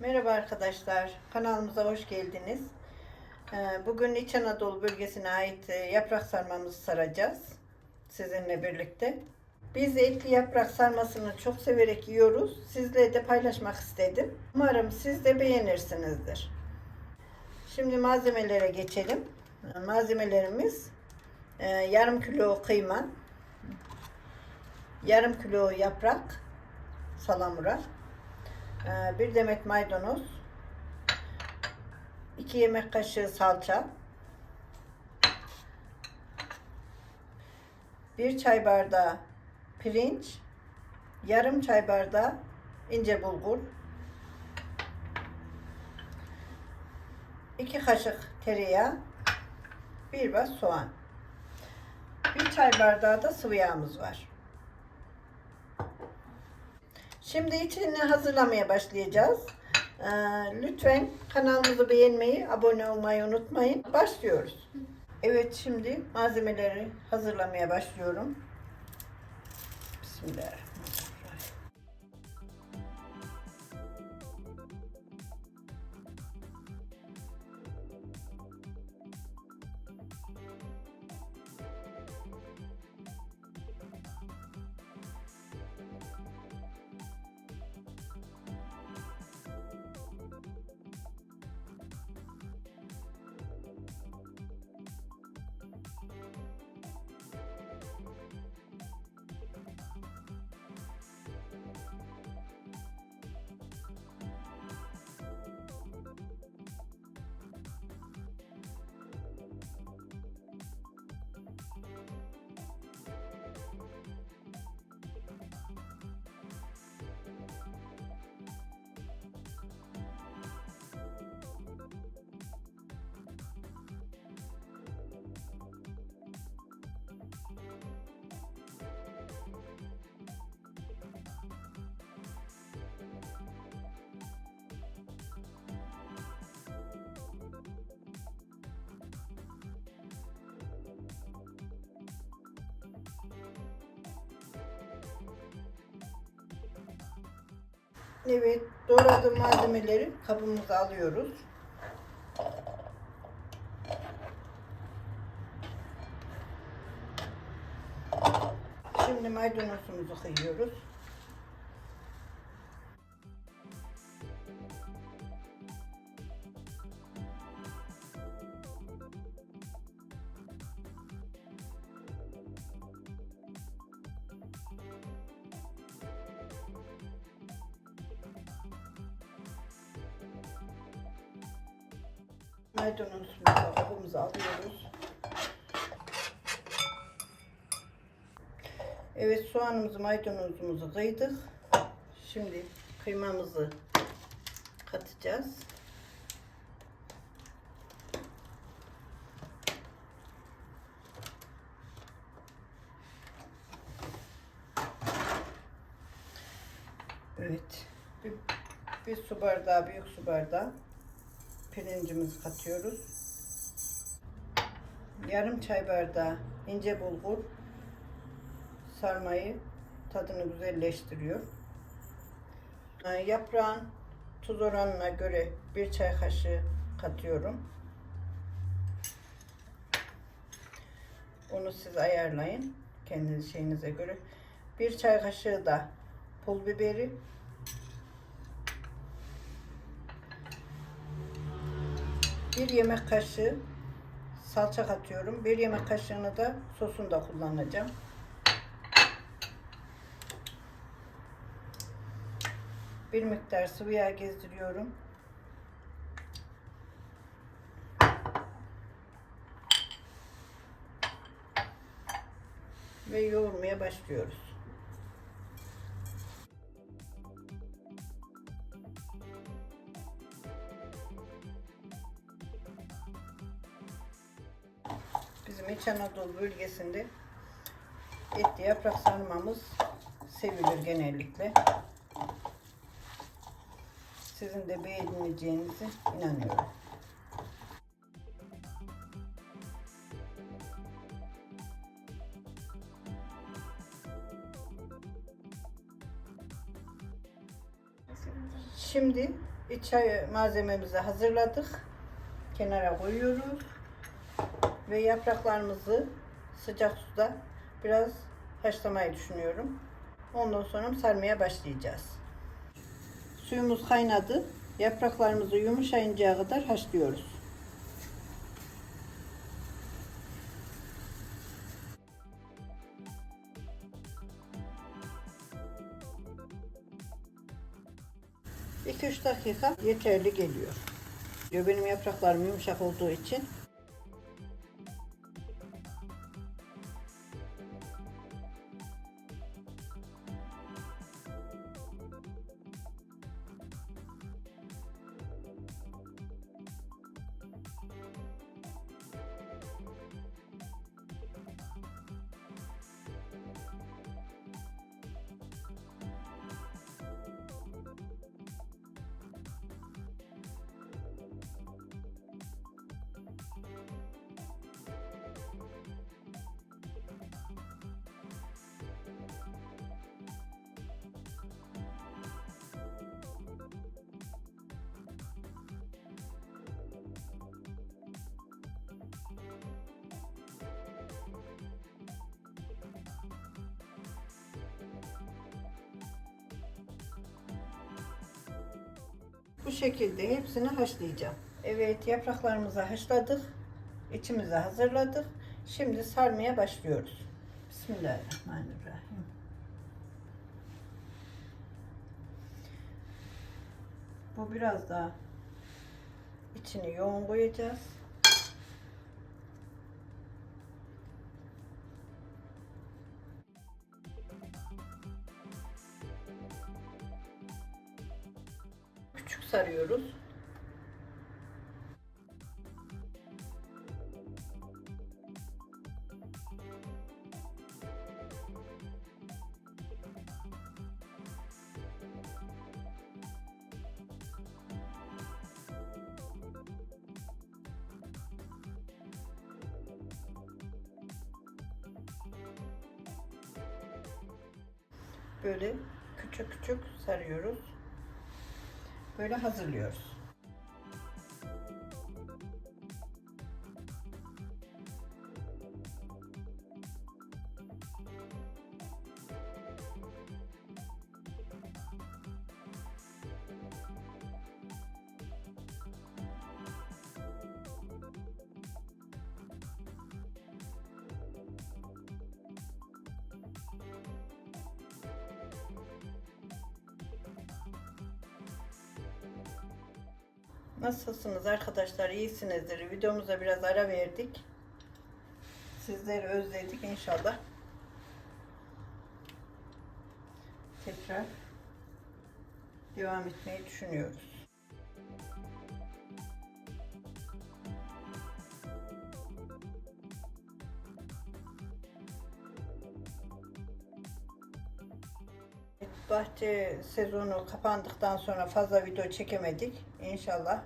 Merhaba arkadaşlar, kanalımıza hoş geldiniz. Ee, Bugün İç Anadolu bölgesine ait e, yaprak sarmamızı saracağız sizinle birlikte. Biz etli yaprak sarmasını çok severek yiyoruz. Sizle de paylaşmak istedim. Umarım siz de beğenirsinizdir. Şimdi malzemelere geçelim. Malzemelerimiz e, yarım kilo kıyma, yarım kilo yaprak, salamura, bir demet maydanoz, 2 yemek kaşığı salça, 1 çay bardağı pirinç, yarım çay bardağı ince bulgur, 2 kaşık tereyağı, 1 bas soğan. 1 çay bardağı da sıvı yağımız var. Şimdi içini hazırlamaya başlayacağız. Ee, lütfen kanalımızı beğenmeyi, abone olmayı unutmayın. Başlıyoruz. Evet şimdi malzemeleri hazırlamaya başlıyorum. Bismillahirrahmanirrahim. Evet, doğradığım malzemeleri kabımıza alıyoruz. Şimdi maydanozumuzu kıyıyoruz. Maydanozumuzu kabımıza alıyoruz. Evet soğanımızı maydanozumuzu kıydık. Şimdi kıymamızı katacağız. Evet. Bir, bir su bardağı, büyük su bardağı pirincimizi katıyoruz. Yarım çay bardağı ince bulgur sarmayı tadını güzelleştiriyor. Ee, Yaprağın tuz oranına göre bir çay kaşığı katıyorum. Onu siz ayarlayın kendi şeyinize göre. Bir çay kaşığı da pul biberi. Bir yemek kaşığı salça katıyorum. Bir yemek kaşığını da sosunda kullanacağım. Bir miktar sıvı yağ gezdiriyorum. Ve yoğurmaya başlıyoruz. İç Anadolu bölgesinde etli yaprak sarmamız sevilir genellikle. Sizin de beğeneceğinizi inanıyorum. Şimdi İç malzememizi hazırladık. Kenara koyuyoruz. Ve yapraklarımızı sıcak suda biraz haşlamayı düşünüyorum. Ondan sonra sarmaya başlayacağız. Suyumuz kaynadı. Yapraklarımızı yumuşayıncaya kadar haşlıyoruz. İki üç dakika yeterli geliyor. Benim yapraklarım yumuşak olduğu için Bu şekilde hepsini haşlayacağım. Evet yapraklarımızı haşladık. İçimizi hazırladık. Şimdi sarmaya başlıyoruz. Bismillahirrahmanirrahim. Bu biraz daha içini yoğun koyacağız. Sarıyoruz. Böyle hazırlıyoruz. Nasılsınız arkadaşlar? İyisinizdir. Videomuza biraz ara verdik. Sizleri özledik inşallah. Tekrar devam etmeyi düşünüyoruz. Bahçe sezonu kapandıktan sonra fazla video çekemedik. İnşallah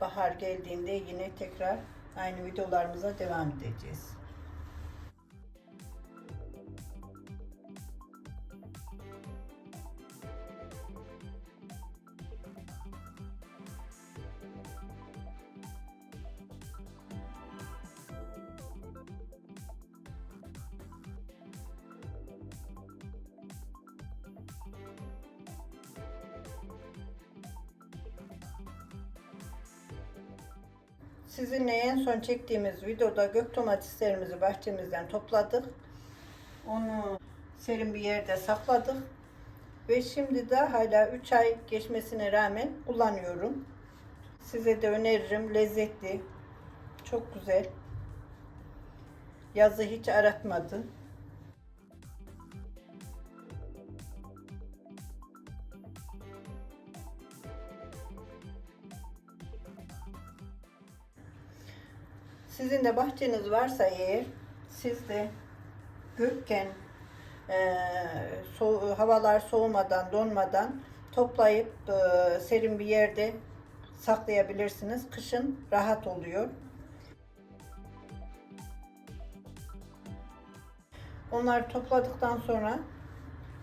bahar geldiğinde yine tekrar aynı videolarımıza devam edeceğiz. Sizinle en son çektiğimiz videoda gök domateslerimizi bahçemizden topladık. Onu serin bir yerde sakladık. Ve şimdi de hala 3 ay geçmesine rağmen kullanıyorum. Size de öneririm. Lezzetli. Çok güzel. Yazı hiç aratmadı. Sizin de bahçeniz varsa eğer siz de gökken e, so- havalar soğumadan donmadan toplayıp e, serin bir yerde saklayabilirsiniz. Kışın rahat oluyor. Onları topladıktan sonra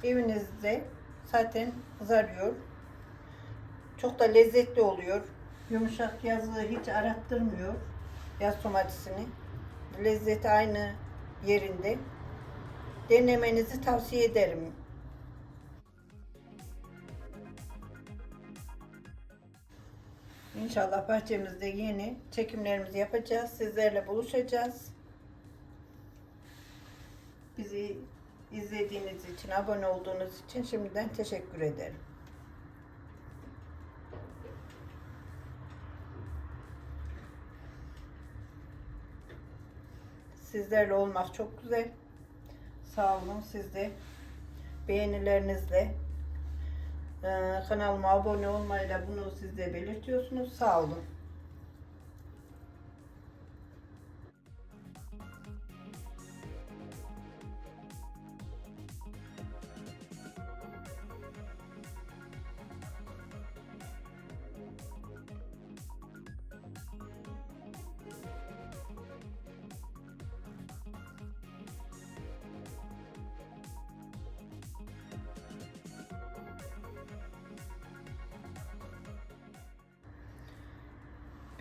evinizde zaten kızarıyor. Çok da lezzetli oluyor. Yumuşak yazı hiç arattırmıyor. Yaz domatesini. Lezzeti aynı yerinde. Denemenizi tavsiye ederim. İnşallah bahçemizde yeni çekimlerimizi yapacağız. Sizlerle buluşacağız. Bizi izlediğiniz için, abone olduğunuz için şimdiden teşekkür ederim. Sizlerle olmak çok güzel. Sağ olun siz de beğenilerinizle ee, kanalıma abone olmayla bunu siz de belirtiyorsunuz. Sağ olun.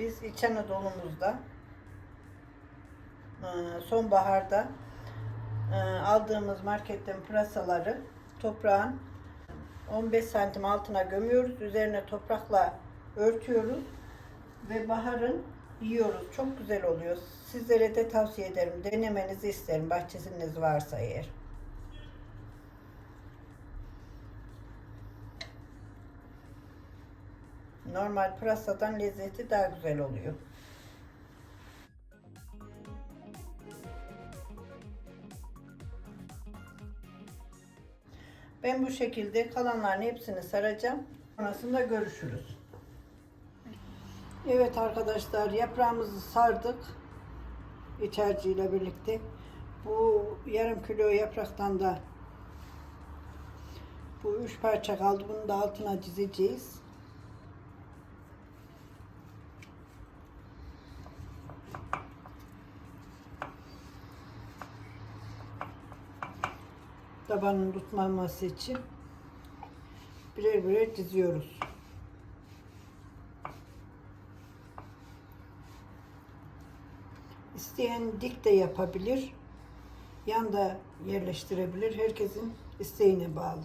Biz İç Anadolu'muzda e, sonbaharda e, aldığımız marketten pırasaları toprağın 15 santim altına gömüyoruz. Üzerine toprakla örtüyoruz ve baharın yiyoruz. Çok güzel oluyor. Sizlere de tavsiye ederim. Denemenizi isterim bahçesiniz varsa eğer. Normal pırasadan lezzeti daha güzel oluyor. Ben bu şekilde kalanların hepsini saracağım. Sonrasında görüşürüz. Evet arkadaşlar yaprağımızı sardık. İç harcıyla birlikte. Bu yarım kilo yapraktan da bu üç parça kaldı. Bunu da altına dizeceğiz. Tabanın tutmaması için birer birer diziyoruz. İsteyen dik de yapabilir. Yan da yerleştirebilir. Herkesin isteğine bağlı.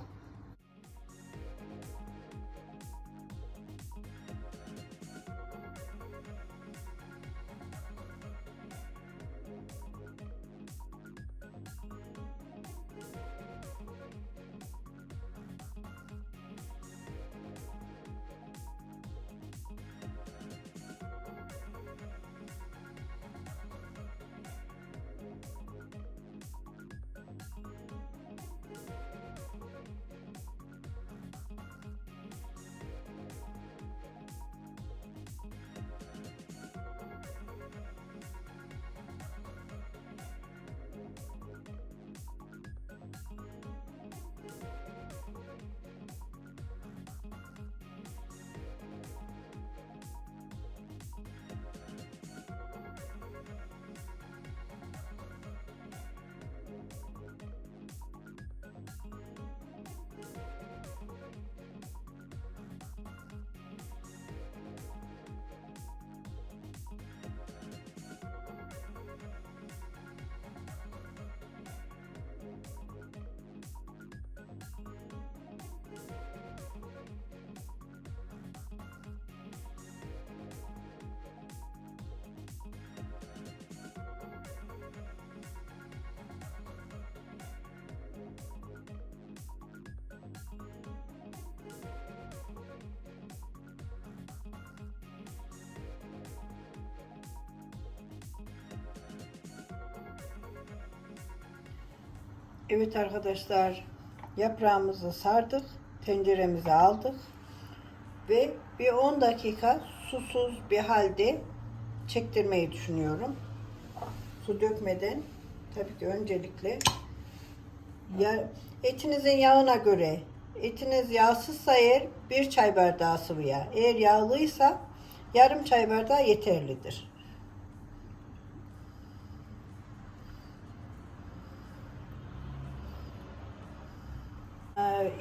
Evet arkadaşlar yaprağımızı sardık. Tenceremize aldık. Ve bir 10 dakika susuz bir halde çektirmeyi düşünüyorum. Su dökmeden tabii ki öncelikle ya, etinizin yağına göre etiniz yağsızsa eğer bir çay bardağı sıvı yağ. Eğer yağlıysa yarım çay bardağı yeterlidir.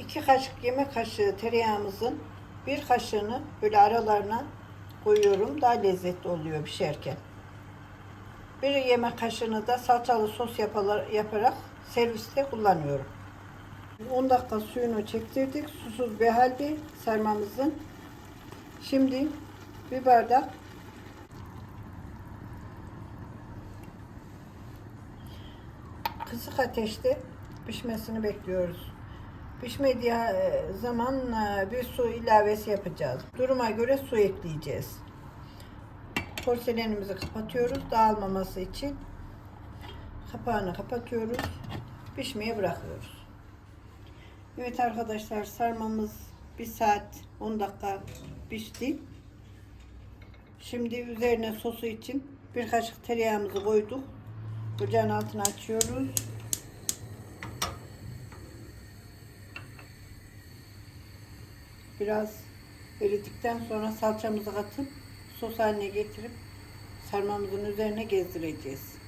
Ee, iki kaşık yemek kaşığı tereyağımızın Bir kaşığını böyle aralarına koyuyorum. Daha lezzetli oluyor pişerken. Bir yemek kaşığını da salçalı sos yapalar- yaparak serviste kullanıyorum. 10 dakika suyunu çektirdik. Susuz bir halde sarmamızın. Şimdi bir bardak kısık ateşte pişmesini bekliyoruz. Pişmediği e, zaman e, bir su ilavesi yapacağız. Duruma göre su ekleyeceğiz. Porselenimizi kapatıyoruz dağılmaması için. Kapağını kapatıyoruz. Pişmeye bırakıyoruz. Evet arkadaşlar sarmamız 1 saat 10 dakika pişti. Şimdi üzerine sosu için bir kaşık tereyağımızı koyduk. Ocağın altını açıyoruz. Biraz eridikten sonra salçamızı katıp sos haline getirip sarmamızın üzerine gezdireceğiz.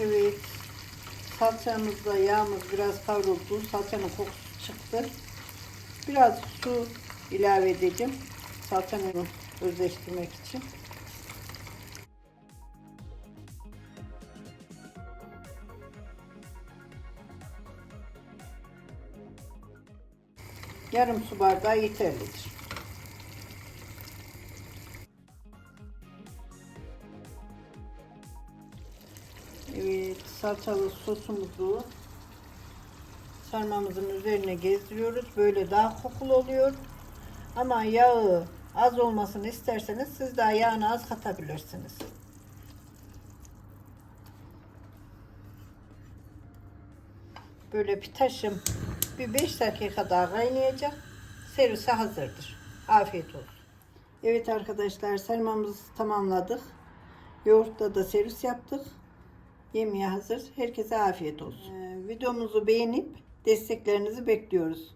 Evet. Salçamızla yağımız biraz kavruldu. Salçanın kokusu çıktı. Biraz su ilave edeceğim. Salçanı özleştirmek için. Yarım su bardağı yeterlidir. Evet, salçalı sosumuzu sarmamızın üzerine gezdiriyoruz. Böyle daha kokulu oluyor. Ama yağı az olmasını isterseniz siz daha yağını az katabilirsiniz. Böyle bir taşım bir 5 dakika daha kaynayacak. Servise hazırdır. Afiyet olsun. Evet arkadaşlar sarmamızı tamamladık. Yoğurtla da servis yaptık. Yemeğe hazır. Herkese afiyet olsun. Ee, videomuzu beğenip desteklerinizi bekliyoruz.